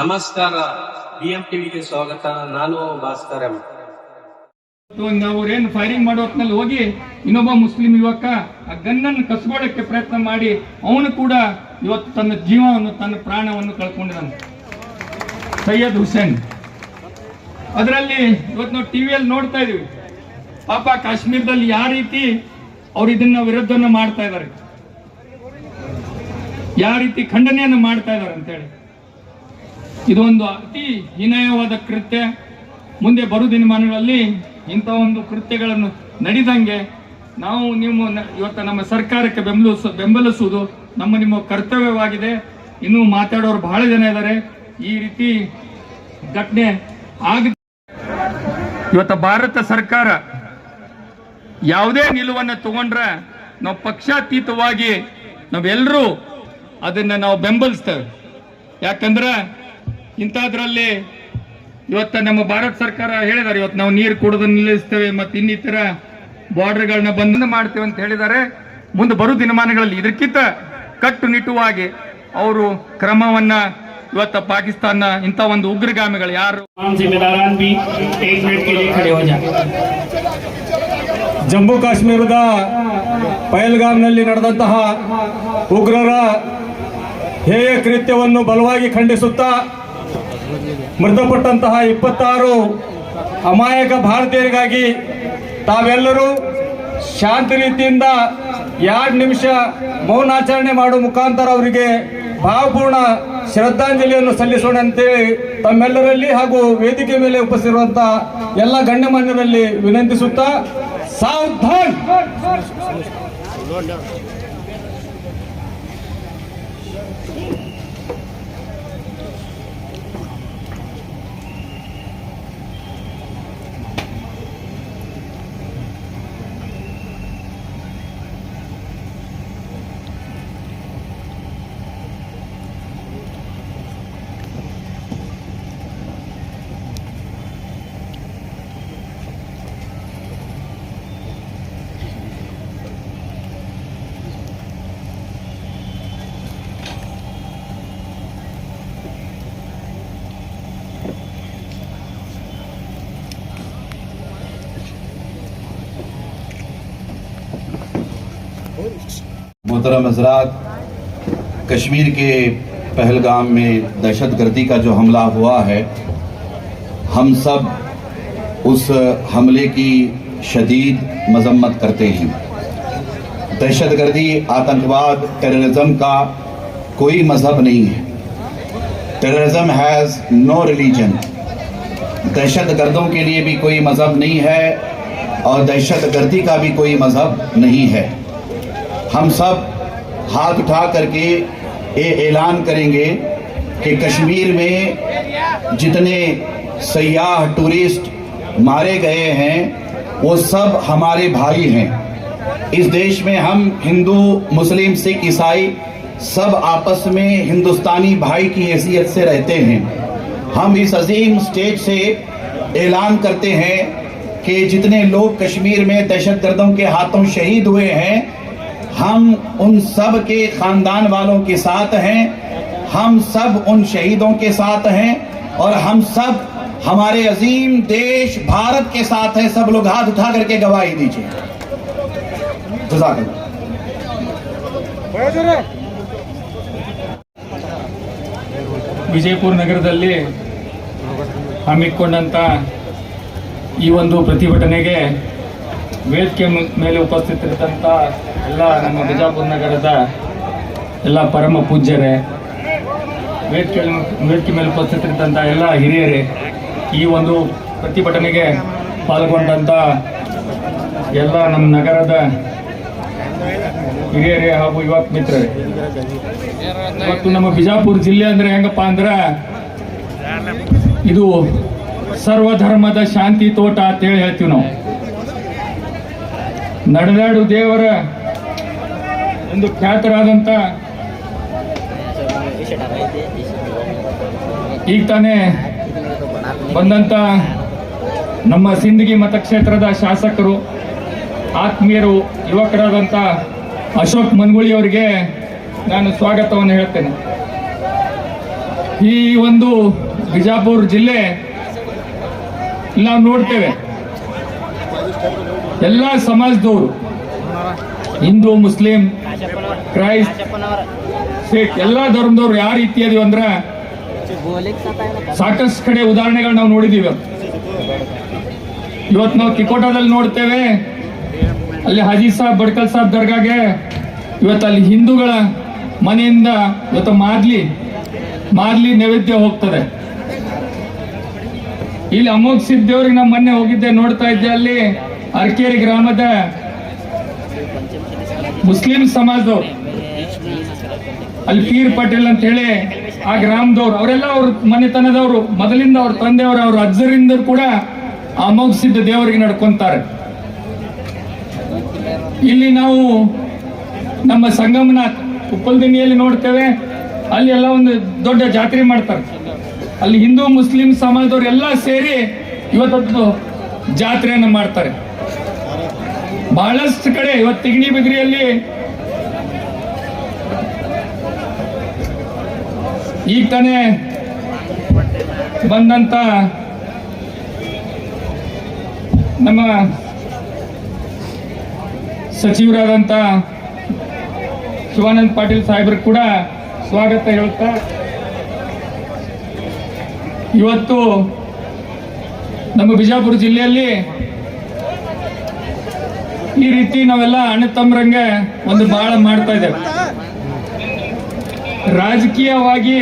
ನಮಸ್ಕಾರ. ಬಿಎಂ ಟಿವಿಗೆ ಸ್ವಾಗತ. ನಾನು ಭಾಸ್ಕರ್ ಎಂ. ಅವ್ರೇನು ಫೈರಿಂಗ್ ಮಾಡೋ ಹೊತ್ನಲ್ಲಿ ಹೋಗಿ ಇನ್ನೊಬ್ಬ ಮುಸ್ಲಿಂ ಯುವಕ ಆ ಗನ್ನನ್ನು ಕಸ್ಕೊಳ್ಳೋಕ್ಕೆ ಪ್ರಯತ್ನ ಮಾಡಿ ಅವನು ಕೂಡ ಇವತ್ತು ತನ್ನ ಜೀವವನ್ನು, ತನ್ನ ಪ್ರಾಣವನ್ನು ಕಳ್ಕೊಂಡಿದ್ದಾನೆ. ಸೈಯದ್ ಹುಸೇನ್. ಅದರಲ್ಲಿ ಇವತ್ತು ನಾವು ಟಿವಿಯಲ್ಲಿ ನೋಡ್ತಾ ಇದೀವಿ ಪಾಪ ಕಾಶ್ಮೀರದಲ್ಲಿ ಯಾವ ರೀತಿ ಅವ್ರು ಇದನ್ನ ವಿರುದ್ಧನ ಮಾಡ್ತಾ ಇದ್ದಾರೆ. ಯಾವ ರೀತಿ ಖಂಡನೆಯನ್ನು ಮಾಡ್ತಾ ಇದ್ದಾರೆ ಅಂತೇಳಿ. ಇದು ಒಂದು ಅತಿ ಹೀನಾಯವಾದ ಕೃತ್ಯ. ಮುಂದೆ ಬರು ದಿನಮಾನಗಳಲ್ಲಿ ಇಂಥ ಒಂದು ಕೃತ್ಯಗಳನ್ನು ನಡೆದಂಗೆ ನಾವು ನಿಮ್ಮ ಇವತ್ತು ನಮ್ಮ ಸರ್ಕಾರಕ್ಕೆ ಬೆಂಬಲಿಸ, ಬೆಂಬಲಿಸುವುದು ನಮ್ಮ ನಿಮ್ಮ ಕರ್ತವ್ಯವಾಗಿದೆ. ಇನ್ನೂ ಮಾತಾಡೋರು ಬಹಳ ಜನ ಇದ್ದಾರೆ. ಈ ರೀತಿ ಘಟನೆ ಆಗ ಇವತ್ತು ಭಾರತ ಸರ್ಕಾರ ಯಾವುದೇ ನಿಲುವನ್ನು ತಗೊಂಡ್ರೆ ನಾವು ಪಕ್ಷಾತೀತವಾಗಿ ನಾವೆಲ್ಲರೂ ಅದನ್ನು ನಾವು ಬೆಂಬಲಿಸ್ತೇವೆ. ಯಾಕಂದ್ರೆ ಇಂಥದ್ರಲ್ಲಿ ಇವತ್ತು ನಮ್ಮ ಭಾರತ ಸರ್ಕಾರ ಹೇಳಿದ್ದಾರೆ ಇವತ್ತು ನಾವು ನೀರು ಕುಡಿದು ನಿಲ್ಲಿಸ್ತೇವೆ ಮತ್ತು ಇನ್ನಿತರ ಬಾರ್ಡರ್ಗಳನ್ನ ಬಂಧನ ಮಾಡ್ತೇವೆ ಅಂತ ಹೇಳಿದ್ದಾರೆ ಮುಂದೆ ಬರು ದಿನಮಾನಗಳಲ್ಲಿ ಇದಕ್ಕಿಂತ ಕಟ್ಟುನಿಟ್ಟುವಾಗಿ ಅವರು ಕ್ರಮವನ್ನ ಇವತ್ತ ಪಾಕಿಸ್ತಾನ ಇಂಥ ಒಂದು ಉಗ್ರಗಾಮಿಗಳು ಯಾರು? ಜಮ್ಮು ಕಾಶ್ಮೀರದ ಪೈಲ್ಗಾಮ್ನಲ್ಲಿ ನಡೆದಂತಹ ಉಗ್ರರ ಹೇಯ ಕೃತ್ಯವನ್ನು ಬಲವಾಗಿ ಖಂಡಿಸುತ್ತಾ ಮೃತಪಟ್ಟಂತಹ ಇಪ್ಪತ್ತಾರು ಅಮಾಯಕ ಭಾರತೀಯರಿಗಾಗಿ ತಾವೆಲ್ಲರೂ ಶಾಂತಿ ರೀತಿಯಿಂದ ಎರಡು ನಿಮಿಷ ಮೌನಾಚರಣೆ ಮಾಡುವ ಮುಖಾಂತರ ಅವರಿಗೆ ಭಾವಪೂರ್ಣ ಶ್ರದ್ಧಾಂಜಲಿಯನ್ನು ಸಲ್ಲಿಸೋಣ ಅಂತೇಳಿ ತಮ್ಮೆಲ್ಲರಲ್ಲಿ ಹಾಗೂ ವೇದಿಕೆ ಮೇಲೆ ಉಪಸ್ಥಿರುವಂತಹ ಎಲ್ಲ ಗಣ್ಯಮಾನ್ಯರಲ್ಲಿ ವಿನಂತಿಸುತ್ತಾ ಸಾವಧಾನ್! محترم حضرات، کشمیر کے پہلگام میں دہشت گردی کا جو حملہ ہوا ہے، ہم سب اس حملے کی شدید مذمت کرتے ہیں۔ دہشت گردی، آتنکواد ٹیررزم کا کوئی مذہب نہیں ہے۔ ٹیررزم ہیز نو ریلیجن دہشت گردوں کے لیے بھی کوئی مذہب نہیں ہے اور دہشت گردی کا بھی کوئی مذہب نہیں ہے۔ ہم سب ہاتھ اٹھا کر کے یہ اعلان کریں گے کہ کشمیر میں جتنے سیاح ٹورسٹ مارے گئے ہیں، وہ سب ہمارے بھائی ہیں۔ اس دیش میں ہم ہندو، مسلم، سکھ، عیسائی سب آپس میں ہندوستانی بھائی کی حیثیت سے رہتے ہیں۔ ہم اس عظیم سٹیج سے اعلان کرتے ہیں کہ جتنے لوگ کشمیر میں دہشت گردوں کے ہاتھوں شہید ہوئے ہیں ہم ان سب کے خاندان والوں کے ساتھ ہیں، ہم سب ان شہیدوں کے ساتھ ہیں، اور ہم سب ہمارے عظیم دیش بھارت کے ساتھ ہیں۔ سب لوگ ہاتھ اٹھا کر کے گواہی دیجیے۔ جزاکر بیجے پور نگر دیجیے جزاک اللہ ವಿಜಯಪುರ ನಗರದಲ್ಲಿ ಹಮ್ಮಿಕೊಂಡಂಥ ಈ ಒಂದು ಪ್ರತಿಭಟನೆಗೆ ವೇದಿಕೆ ಮೇಲೆ ಉಪಸ್ಥಿತರಿದ್ದಂಥ ಎಲ್ಲ ನಮ್ಮ ಬಿಜಾಪುರ ನಗರದ ಎಲ್ಲ ಪರಮ ಪೂಜ್ಯರೇ ವೇದಿಕೆ ವೇದಿಕೆ ಮೇಲೆ ಉಪಸ್ಥಿತರಿದ್ದಂಥ ಎಲ್ಲ ಹಿರಿಯರೇ, ಈ ಒಂದು ಪ್ರತಿಭಟನೆಗೆ ಪಾಲ್ಗೊಂಡಂಥ ಎಲ್ಲ ನಮ್ಮ ನಗರದ ಹಿರಿಯರೇ ಹಾಗೂ ಯುವಕ ಮಿತ್ರರೇ. ಇವತ್ತು ನಮ್ಮ ಬಿಜಾಪುರ ಜಿಲ್ಲೆ ಅಂದ್ರೆ ಹೆಂಗಪ್ಪ ಅಂದ್ರೆ ಇದು ಸರ್ವಧರ್ಮದ ಶಾಂತಿ ತೋಟ ಅಂತೇಳಿ ಹೇಳ್ತೀವಿ ನಾವು. ನಡೆದಾಡು ದೇವರ ಒಂದು ಖ್ಯಾತರಾದಂತ ಈಗ ತಾನೇ ಬಂದಂತ ನಮ್ಮ ಸಿಂದಗಿ ಮತಕ್ಷೇತ್ರದ ಶಾಸಕರು, ಆತ್ಮೀಯರು ಯುವಕರಾದಂಥ ಅಶೋಕ್ ಮನ್ಗುಳಿ ಅವರಿಗೆ ನಾನು ಸ್ವಾಗತವನ್ನು ಹೇಳ್ತೇನೆ ಈ ಒಂದು ಬಿಜಾಪುರ ಜಿಲ್ಲೆ ನಾವು ನೋಡ್ತೇವೆ. ಎಲ್ಲ ಸಮಾಜದವರು, ಹಿಂದೂ, ಮುಸ್ಲಿಂ, ಕ್ರೈಸ್ಟ್, ಸಿಖ್, ಎಲ್ಲ ಧರ್ಮದವ್ರು ಯಾವ ರೀತಿ ಅದೀವಿ ಅಂದ್ರೆ ಸಾಕಷ್ಟು ಕಡೆ ಉದಾಹರಣೆಗಳು ನಾವು ನೋಡಿದೀವಿ ಇವತ್ತು. ನಾವು ಕಿಕೋಟದಲ್ಲಿ ನೋಡ್ತೇವೆ, ಅಲ್ಲಿ ಹಾಜಿ ಸಾಬ್, ಬಡ್ಕಲ್ ಸಾಬ್ ದರ್ಗಾಗೆ ಇವತ್ತು ಅಲ್ಲಿ ಹಿಂದೂಗಳ ಮನೆಯಿಂದ ಇವತ್ತು ಮಾದ್ಲಿ ಮಾದ್ಲಿ ನೈವೇದ್ಯ ಹೋಗ್ತದೆ ಇಲ್ಲಿ ಅಮೋಘ್ ಸಿದ್ದೇವ್ರಿಗೆ ನಮ್ಮ ಮೊನ್ನೆ ಹೋಗಿದ್ದೆ, ನೋಡ್ತಾ ಇದ್ದೆ ಅಲ್ಲಿ ಅರಕೇರಿ ಗ್ರಾಮದ ಮುಸ್ಲಿಂ ಸಮಾಜದವ್ರು ಅಲ್ಲಿ ಪೀರ್ ಪಟೇಲ್ ಅಂತ ಹೇಳಿ ಆ ಗ್ರಾಮದವ್ರು, ಅವರೆಲ್ಲ ಅವ್ರ ಮನೆತನದವರು, ಮೊದಲಿಂದ ಅವ್ರ ತಂದೆಯವರು, ಅವ್ರ ಅಜ್ಜರಿಂದ ಕೂಡ ಆ ಸಿದ್ಧ ದೇವರಿಗೆ ನಡ್ಕೊಂತಾರೆ. ಇಲ್ಲಿ ನಾವು ನಮ್ಮ ಸಂಗಮನಾಥ್ ಉಪ್ಪಲ್ದಿನಿಯಲ್ಲಿ ನೋಡ್ತೇವೆ, ಅಲ್ಲಿ ಎಲ್ಲ ಒಂದು ದೊಡ್ಡ ಜಾತ್ರೆ ಮಾಡ್ತಾರೆ. ಅಲ್ಲಿ ಹಿಂದೂ, ಮುಸ್ಲಿಂ ಸಮಾಜದವ್ರು ಎಲ್ಲ ಸೇರಿ ಇವತ್ತೊಂದು ಜಾತ್ರೆಯನ್ನು ಮಾಡ್ತಾರೆ. ಬಹಳಷ್ಟು ಕಡೆ ಇವತ್ತು ತಿಗಣಿ ಬಿಗ್ರಿಯಲ್ಲಿ ಈಗ ತಾನೇ ಬಂದಂತ ನಮ್ಮ ಸಚಿವರಾದಂಥ ಶಿವಾನಂದ ಪಾಟೀಲ್ ಸಾಹೇಬ್ರು ಕೂಡ ಸ್ವಾಗತ ಹೇಳ್ತಾ ಇವತ್ತು ನಮ್ಮ ಬಿಜಾಪುರ ಜಿಲ್ಲೆಯಲ್ಲಿ ಈ ರೀತಿ ನಾವೆಲ್ಲ ಅಣ್ಣ ತಮ್ಮರಂಗೆ ಒಂದು ಬಾಳ ಮಾಡ್ತಾ ಇದ್ದೇವೆ. ರಾಜಕೀಯವಾಗಿ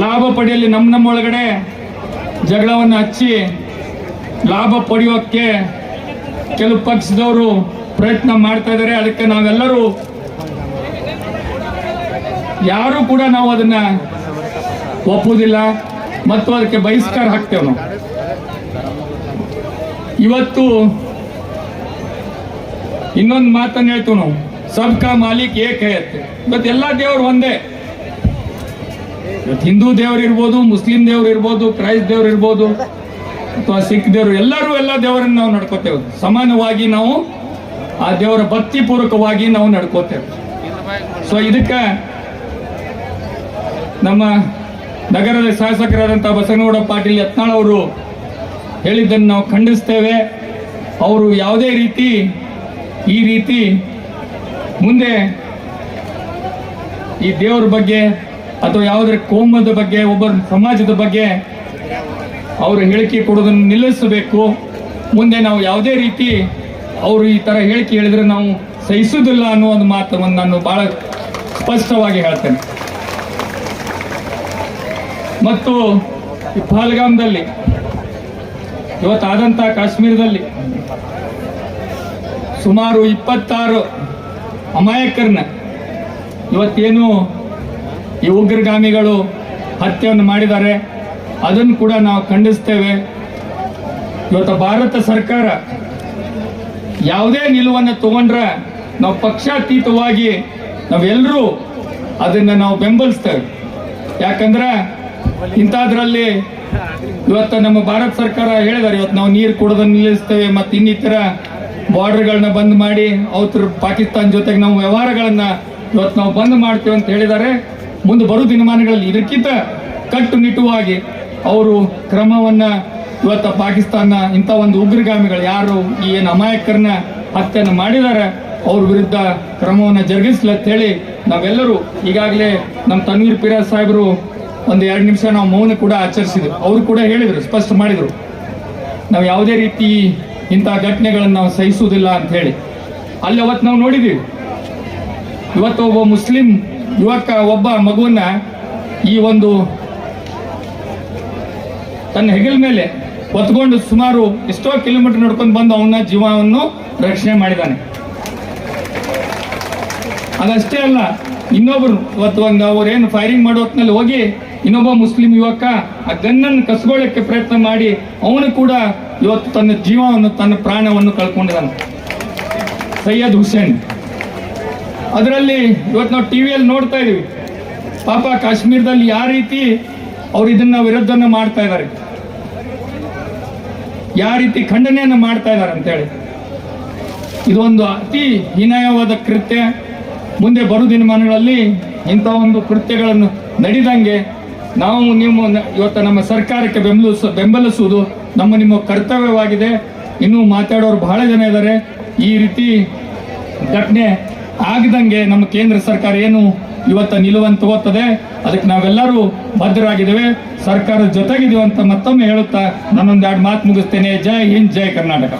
ಲಾಭ ಪಡೆಯಲಿ ನಮ್ಮ ನಮ್ಮ ಒಳಗಡೆ ಜಗಳವನ್ನು ಹಚ್ಚಿ ಲಾಭ ಪಡೆಯೋಕ್ಕೆ ಕೆಲವು ಪಕ್ಷದವರು ಪ್ರಯತ್ನ ಮಾಡ್ತಾ ಇದ್ದಾರೆ. ಅದಕ್ಕೆ ನಾವೆಲ್ಲರೂ ಯಾರು ಕೂಡ ನಾವು ಅದನ್ನ ಒಪ್ಪುವುದಿಲ್ಲ. ಮತ್ತು ಅದಕ್ಕೆ ಬಹಿಷ್ಕಾರ ಹಾಕ್ತೇವೆ ನಾವು. ಇವತ್ತು ಇನ್ನೊಂದು ಮಾತನ್ನು ಹೇಳ್ತೀವಿ ನಾವು. ಸಬ್ಕಾ ಮಾಲೀಕ್ ಏಕ್ ಹೈ ಅಂತ ಇವತ್ತು ಎಲ್ಲ ದೇವರು ಒಂದೇ. ಇವತ್ತು ಹಿಂದೂ ದೇವರು ಇರ್ಬೋದು, ಮುಸ್ಲಿಂ ದೇವರು ಇರ್ಬೋದು, ಕ್ರೈಸ್ತ ದೇವರು ಇರ್ಬೋದು, ಅಥವಾ ಸಿಖ್ ದೇವರು, ಎಲ್ಲರೂ ಎಲ್ಲ ದೇವರನ್ನು ನಾವು ನಡ್ಕೋತೇವೆ. ಸಮಾನವಾಗಿ ನಾವು ಆ ದೇವರ ಭಕ್ತಿ ಪೂರ್ವಕವಾಗಿ ನಾವು ನಡ್ಕೋತೇವೆ. ಸೊ ಇದಕ್ಕೆ ನಮ್ಮ ನಗರದ ಶಾಸಕರಾದಂಥ ಬಸನಗೌಡ ಪಾಟೀಲ್ ಯತ್ನಾಳ್ ಅವರು ಹೇಳಿದ್ದನ್ನು ನಾವು ಖಂಡಿಸ್ತೇವೆ. ಅವರು ಯಾವುದೇ ರೀತಿ ಈ ರೀತಿ ಮುಂದೆ ಈ ದೇವರ ಬಗ್ಗೆ ಅಥವಾ ಯಾವುದರ ಕೋಮದ ಬಗ್ಗೆ ಒಬ್ಬರ ಸಮಾಜದ ಬಗ್ಗೆ ಅವರು ಹೇಳಿಕೆ ಕೊಡೋದನ್ನು ನಿಲ್ಲಿಸಬೇಕು. ಮುಂದೆ ನಾವು ಯಾವುದೇ ರೀತಿ ಅವರು ಈ ಥರ ಹೇಳಿಕೆ ಹೇಳಿದ್ರೆ ನಾವು ಸಹಿಸುವುದಿಲ್ಲ ಅನ್ನೋ ಒಂದು ಮಾತವನ್ನು ನಾನು ಬಹಳ ಸ್ಪಷ್ಟವಾಗಿ ಹೇಳ್ತೇನೆ. ಮತ್ತು ಈ ಪಹಲ್ಗಾಮ್ದಲ್ಲಿ ಕಾಶ್ಮೀರದಲ್ಲಿ ಸುಮಾರು ಇಪ್ಪತ್ತಾರು ಅಮಾಯಕರನ್ನ. ಇವತ್ತೇನು ಈ ಉಗ್ರಗಾಮಿಗಳು ಹತ್ಯೆಯನ್ನು ಮಾಡಿದ್ದಾರೆ, ಅದನ್ನು ಕೂಡ ನಾವು ಖಂಡಿಸ್ತೇವೆ. ಇವತ್ತು ಭಾರತ ಸರ್ಕಾರ ಯಾವುದೇ ನಿಲುವನ್ನು ತಗೊಂಡ್ರೆ ನಾವು ಪಕ್ಷಾತೀತವಾಗಿ ನಾವೆಲ್ಲರೂ ಅದನ್ನು ನಾವು ಬೆಂಬಲಿಸ್ತೇವೆ. ಯಾಕಂದ್ರೆ ಇಂಥದ್ರಲ್ಲಿ ಇವತ್ತು ನಮ್ಮ ಭಾರತ ಸರ್ಕಾರ ಹೇಳಿದ್ದಾರೆ, ಇವತ್ತು ನಾವು ನೀರು ಕೊಡೋದನ್ನು ನಿಲ್ಲಿಸ್ತೇವೆ ಮತ್ತು ಇನ್ನಿತರ ಬಾರ್ಡರ್ಗಳನ್ನ ಬಂದ್ ಮಾಡಿ, ಅವತ್ರ ಪಾಕಿಸ್ತಾನ ಜೊತೆಗೆ ನಾವು ವ್ಯವಹಾರಗಳನ್ನ ಇವತ್ತು ನಾವು ಬಂದ್ ಮಾಡ್ತೇವೆ ಅಂತ ಹೇಳಿದ್ದಾರೆ ಮುಂದೆ ಬರೋ ದಿನಮಾನಗಳಲ್ಲಿ ಇದಕ್ಕಿಂತ ಕಟ್ಟುನಿಟ್ಟುವಾಗಿ ಅವರು ಕ್ರಮವನ್ನ ಇವತ್ತು ಪಾಕಿಸ್ತಾನ ಇಂಥ ಒಂದು ಉಗ್ರಗಾಮಿಗಳು ಯಾರು ಈ ಏನು ಅಮಾಯಕರನ್ನ ಹತ್ಯೆಯನ್ನು ಮಾಡಿದ್ದಾರೆ ಅವ್ರ ವಿರುದ್ಧ ಕ್ರಮವನ್ನು ಹೇಳಿ ನಾವೆಲ್ಲರೂ ಈಗಾಗಲೇ ನಮ್ಮ ತನ್ವೀರ್ ಪಿರಾಜ್ ಸಾಹೇಬರು ಒಂದು ಎರಡು ನಿಮಿಷ ನಾವು ಮೌನ ಕೂಡ ಆಚರಿಸಿದ್ರು. ಅವರು ಕೂಡ ಹೇಳಿದರು, ಸ್ಪಷ್ಟ ಮಾಡಿದರು. ನಾವು ಯಾವುದೇ ರೀತಿ ಇಂಥ ಘಟನೆಗಳನ್ನು ನಾವು ಸಹಿಸುವುದಿಲ್ಲ ಅಂತ ಹೇಳಿ. ಅಲ್ಲಿ ಅವತ್ತು ನಾವು ನೋಡಿದ್ದೀವಿ ಇವತ್ತು ಒಬ್ಬ ಮುಸ್ಲಿಂ ಯುವಕ, ಒಬ್ಬ ಮಗುವನ್ನ ಈ ಒಂದು ತನ್ನ ಹೆಗಲ ಮೇಲೆ ಹೊತ್ಕೊಂಡು ಸುಮಾರು ಎಷ್ಟೋ ಕಿಲೋಮೀಟರ್ ನಡ್ಕೊಂಡು ಬಂದು ಅವನ ಜೀವವನ್ನು ರಕ್ಷಣೆ ಮಾಡಿದ್ದಾನೆ. ಅದಷ್ಟೇ ಅಲ್ಲ, ಇನ್ನೊಬ್ರು ಇವತ್ತು ಒಂದು ಅವ್ರೇನು ಫೈರಿಂಗ್ ಮಾಡೋ ಹೊತ್ತಿನಲ್ಲಿ ಹೋಗಿ ಇನ್ನೊಬ್ಬ ಮುಸ್ಲಿಂ ಯುವಕ ಆ ಗನ್ನನ್ನು ಕಸ್ಕೊಳ್ಳೋಕ್ಕೆ ಪ್ರಯತ್ನ ಮಾಡಿ ಅವನು ಕೂಡ ಇವತ್ತು ತನ್ನ ಜೀವವನ್ನು ತನ್ನ ಪ್ರಾಣವನ್ನು ಕಳ್ಕೊಂಡಿದ್ದಾನೆ. ಸೈಯದ್ ಹುಸೇನ್. ಅದರಲ್ಲಿ ಇವತ್ತು ನಾವು ಟಿವಿಯಲ್ಲಿ ನೋಡ್ತಾ ಇದ್ದೀವಿ. ಪಾಪ ಕಾಶ್ಮೀರದಲ್ಲಿ ಯಾವ ರೀತಿ ಅವ್ರು ಇದನ್ನ ವಿರುದ್ಧನ ಮಾಡ್ತಾ ಇದ್ದಾರೆ. ಯಾವ ರೀತಿ ಖಂಡನೆಯನ್ನು ಮಾಡ್ತಾ ಇದ್ದಾರೆ ಅಂತೇಳಿ. ಇದೊಂದು ಅತಿ ಹೀನಾಯವಾದ ಕೃತ್ಯ. ಮುಂದೆ ಬರು ದಿನಮಾನಗಳಲ್ಲಿ ಇಂಥ ಒಂದು ಕೃತ್ಯಗಳನ್ನು ನಡೆದಂಗೆ ನಾವು ನಿಮ್ಮ ಇವತ್ತು ನಮ್ಮ ಸರ್ಕಾರಕ್ಕೆ ಬೆಂಬಲಿಸ ಬೆಂಬಲಿಸುವುದು ನಮ್ಮ ನಿಮ್ಮ ಕರ್ತವ್ಯವಾಗಿದೆ. ಇನ್ನೂ ಮಾತಾಡೋರು ಬಹಳ ಜನ ಇದ್ದಾರೆ. ಈ ರೀತಿ ಘಟನೆ ಆಗದಂಗೆ ನಮ್ಮ ಕೇಂದ್ರ ಸರ್ಕಾರ ಏನು ಇವತ್ತ ನಿಲುವನ್ನು ತಗೋತದೆ ಅದಕ್ಕೆ ನಾವೆಲ್ಲರೂ ಭದ್ರರಾಗಿದ್ದೇವೆ ಸರ್ಕಾರದ ಜೊತೆಗಿದೀವಿ ಅಂತ ಮತ್ತೊಮ್ಮೆ ಹೇಳುತ್ತಾ ನಾನೊಂದು ಎರಡು ಮಾತು ಮುಗಿಸ್ತೇನೆ. ಜೈ ಹಿಂದ್, ಜೈ ಕರ್ನಾಟಕ.